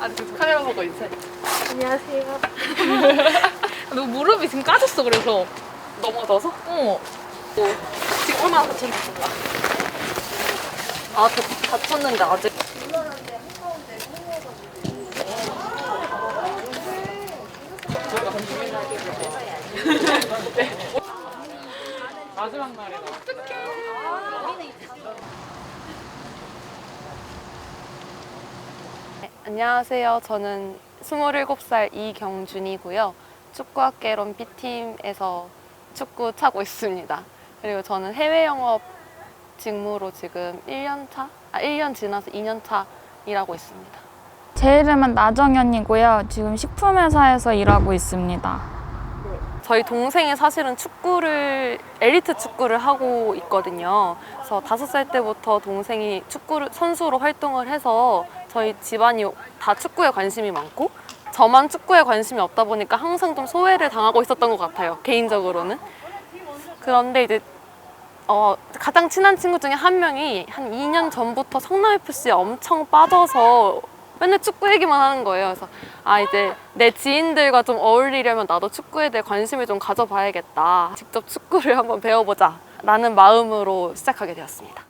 아니 지금 카메라 보고 인사해. 안녕하세요. 너 무릎이 지금 까졌어 그래서 넘어져서? 어. 지금 얼마나 다쳤는지 몰라. 아 다, 다쳤는데 아직. 마지막 날이다. 안녕하세요. 저는 27살 이경준이고요. 축구학개론 B팀에서 축구 차고 있습니다. 그리고 저는 해외 영업 직무로 지금 1년 차? 아, 1년 지나서 2년 차 일하고 있습니다. 제 이름은 나정현이고요. 지금 식품회사에서 일하고 있습니다. 저희 동생이 사실은 축구를 엘리트 축구를 하고 있거든요. 그래서 다섯 살 때부터 동생이 축구를 선수로 활동을 해서 저희 집안이 다 축구에 관심이 많고 저만 축구에 관심이 없다 보니까 항상 좀 소외를 당하고 있었던 것 같아요. 개인적으로는. 그런데 이제 어, 가장 친한 친구 중에 한 명이 한 2년 전부터 성남 FC에 엄청 빠져서 맨날 축구 얘기만 하는 거예요. 그래서 아 이제 내 지인들과 좀 어울리려면 나도 축구에 대해 관심을 좀 가져봐야겠다. 직접 축구를 한번 배워보자. 라는 마음으로 시작하게 되었습니다.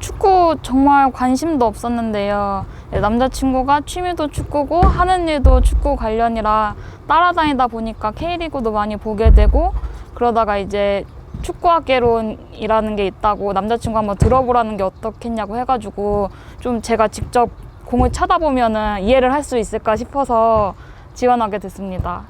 축구 정말 관심도 없었는데요. 네, 남자친구가 취미도 축구고 하는 일도 축구 관련이라 따라다니다 보니까 K리그도 많이 보게 되고 그러다가 이제 축구학개론이라는 게 있다고 남자친구 한번 들어보라는 게 어떻겠냐고 해가지고 좀 제가 직접 공을 쳐다보면은 이해를 할 수 있을까 싶어서 지원하게 됐습니다.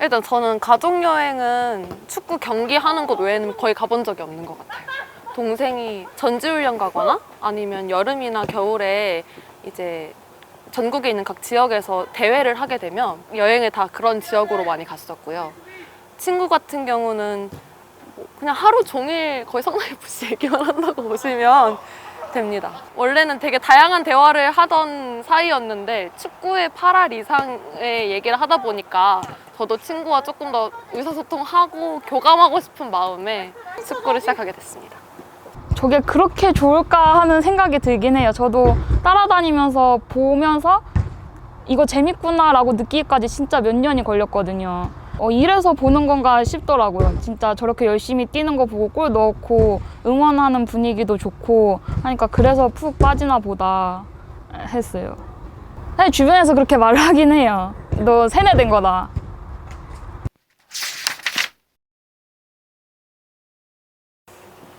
일단 저는 가족 여행은 축구 경기 하는 곳 외에는 거의 가본 적이 없는 것 같아요. 동생이 전지훈련 가거나 아니면 여름이나 겨울에 이제 전국에 있는 각 지역에서 대회를 하게 되면 여행을 다 그런 지역으로 많이 갔었고요. 친구 같은 경우는 뭐 그냥 하루 종일 거의 성남FC 얘기만 한다고 보시면 됩니다. 원래는 되게 다양한 대화를 하던 사이였는데 축구의 8할 이상의 얘기를 하다 보니까 저도 친구와 조금 더 의사소통하고 교감하고 싶은 마음에 축구를 시작하게 됐습니다. 저게 그렇게 좋을까 하는 생각이 들긴 해요. 저도 따라다니면서 보면서 이거 재밌구나라고 느끼기까지 진짜 몇 년이 걸렸거든요. 어, 이래서 보는 건가 싶더라고요. 진짜 저렇게 열심히 뛰는 거 보고 골 넣고 응원하는 분위기도 좋고 하니까 그래서 푹 빠지나 보다 했어요. 사실 주변에서 그렇게 말을 하긴 해요. 너 세뇌된 거다.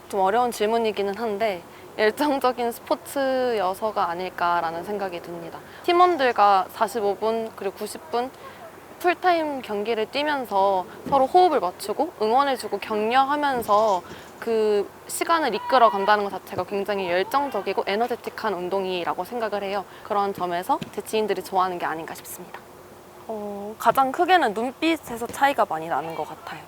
좀 어려운 질문이기는 한데 열정적인 스포츠여서가 아닐까라는 생각이 듭니다. 팀원들과 45분 그리고 90분 풀타임 경기를 뛰면서 서로 호흡을 맞추고 응원해주고 격려하면서 그 시간을 이끌어 간다는 것 자체가 굉장히 열정적이고 에너제틱한 운동이라고 생각을 해요. 그런 점에서 제 지인들이 좋아하는 게 아닌가 싶습니다. 어, 가장 크게는 눈빛에서 차이가 많이 나는 것 같아요.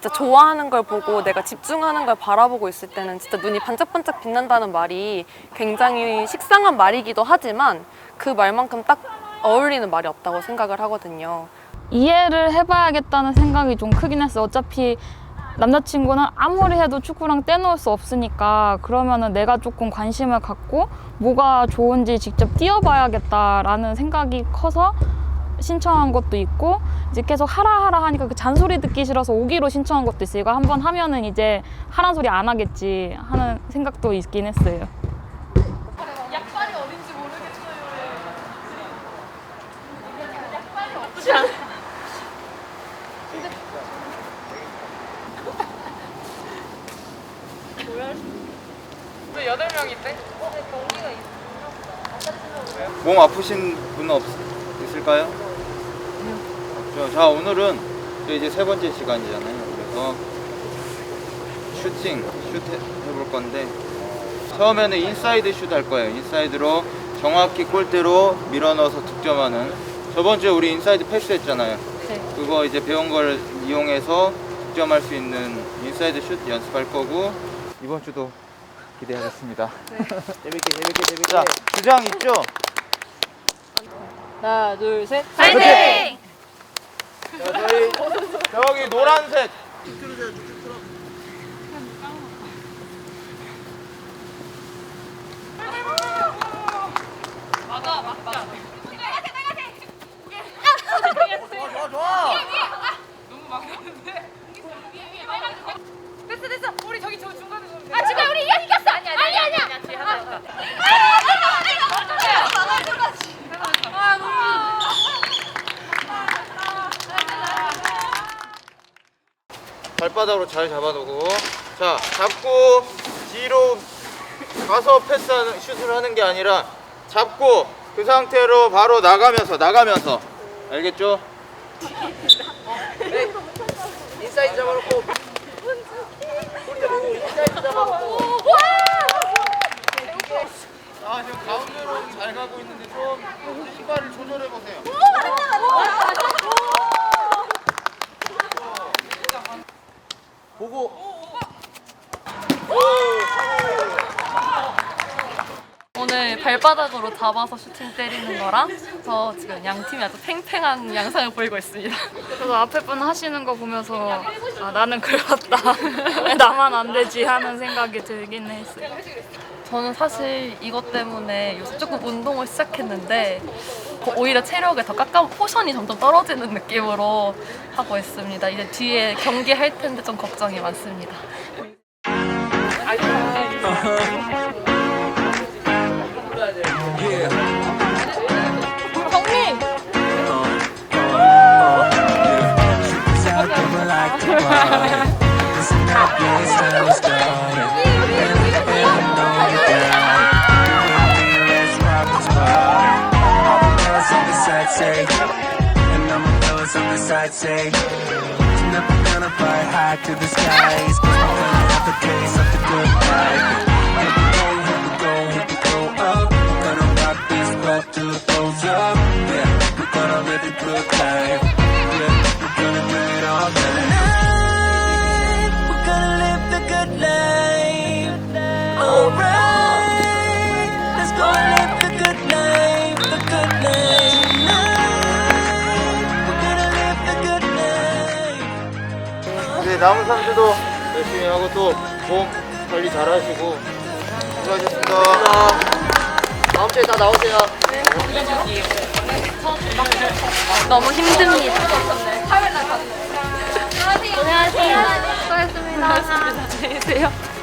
진짜 좋아하는 걸 보고 내가 집중하는 걸 바라보고 있을 때는 진짜 눈이 반짝반짝 빛난다는 말이 굉장히 식상한 말이기도 하지만 그 말만큼 딱 어울리는 말이 없다고 생각을 하거든요. 이해를 해봐야겠다는 생각이 좀 크긴 했어요. 어차피 남자친구는 아무리 해도 축구랑 떼놓을 수 없으니까 그러면은 내가 조금 관심을 갖고 뭐가 좋은지 직접 뛰어봐야겠다라는 생각이 커서 신청한 것도 있고 이제 계속 하라 하라 하니까 그 잔소리 듣기 싫어서 오기로 신청한 것도 있어요. 이거 한번 하면은 이제 하란 소리 안 하겠지 하는 생각도 있긴 했어요. 약발이 어딘지 모르겠어요. 왜 여덟 명인데? 몸 아프신 분 없, 있을까요? 없죠. 자, 오늘은 저 이제 세 번째 시간이잖아요. 그래서 슈팅, 슛 해- 해볼 건데 처음에는 인사이드 슛 할 거예요. 인사이드로 정확히 골대로 밀어 넣어서 득점하는 저번 주에 우리 인사이드 패스 했잖아요. 네. 그거 이제 배운 걸 이용해서 득점할 수 있는 인사이드 슛 연습할 거고 이번 주도 기대하겠습니다. 네. 재밌게 재밌게 재밌게. 자, 주장 있죠? 하나, 둘, 셋. 파이팅! 자, 저희 저기 노란색. 막아, 막아. 바닥으로 잘 잡아두고 자 잡고 뒤로 가서 패스하는 슛을 하는 게 아니라 잡고 그 상태로 바로 나가면서 나가면서 알겠죠? 인사이드 잡아놓고. 인사이드 잡아놓고. 아 지금 가운데로 잘 가고 있는데 좀 신발을 조절해 보세요. 보고. 오늘 발바닥으로 잡아서 슈팅 때리는 거랑 저 지금 양 팀이 아주 팽팽한 양상을 보이고 있습니다. 그래서 앞에 분 하시는 거 보면서 아 나는 그렇다 왜 나만 안 되지 하는 생각이 들긴 했어요. 저는 사실 이것 때문에 요새 조금 운동을 시작했는데 오히려 체력에 더 깎아 포션이 점점 떨어지는 느낌으로 하고 있습니다. 이제 뒤에 경기 할 텐데 좀 걱정이 많습니다. Say 남은 3주도 열심히 하고 또 몸 관리 잘 하시고 수고하셨습니다. 다음 주에 다 나오세요. 너무 힘듭니다. 고생하셨습니다. 수고하셨습니다. 안녕히 계세요.